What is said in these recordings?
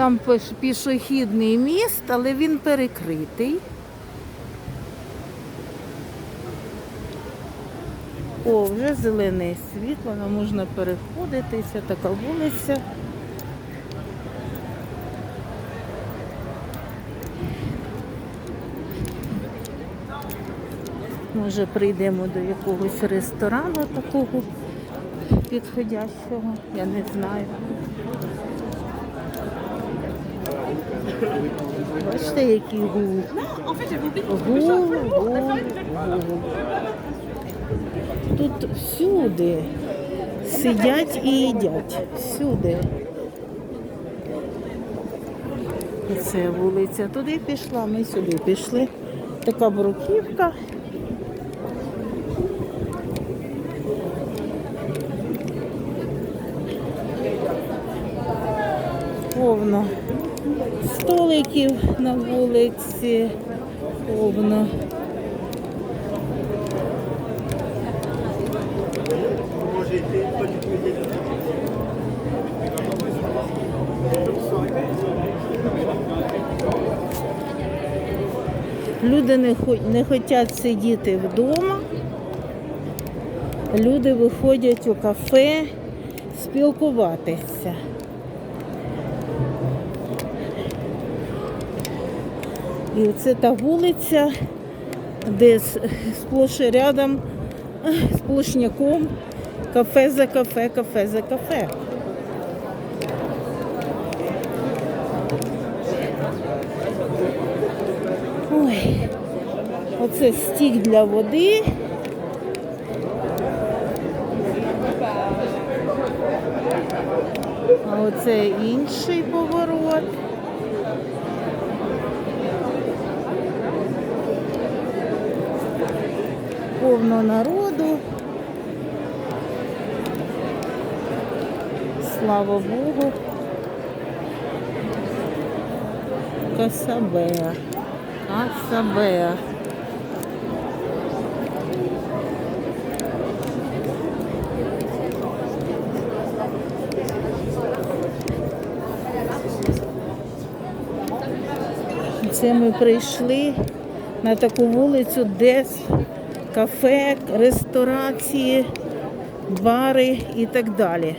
Там пішохідний міст, але він перекритий. О, вже зелене світло, нам можна переходитися, така вулиця. Може прийдемо до якогось ресторану такого підходящого, я не знаю. Бачите, який гул. Гул, гул, гул. Тут всюди сидять і їдять. Всюди. Це вулиця туди пішла, ми сюди пішли. Така бруківка. Повно столиків на вулиці. Повно. Люди не, не хочуть сидіти вдома. Люди виходять у кафе спілкуватися. І це та вулиця, де сплош рядом, сплошняком, кафе за кафе, кафе за кафе. Ой, оце стік для води. А оце інший поворот. Повно народу. Слава Богу. Касабеа. Касабеа. Це ми прийшли на таку вулицю, де с- кафе, ресторації, бари і так далі.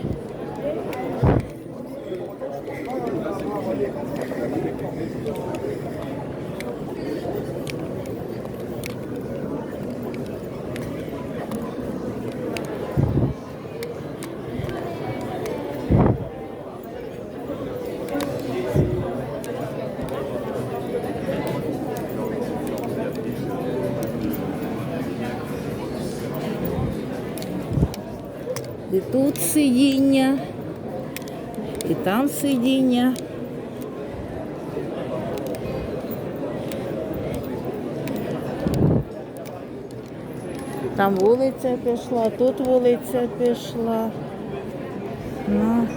І тут сидіння, і там сидіння. Там вулиця пішла, тут вулиця пішла. Ну,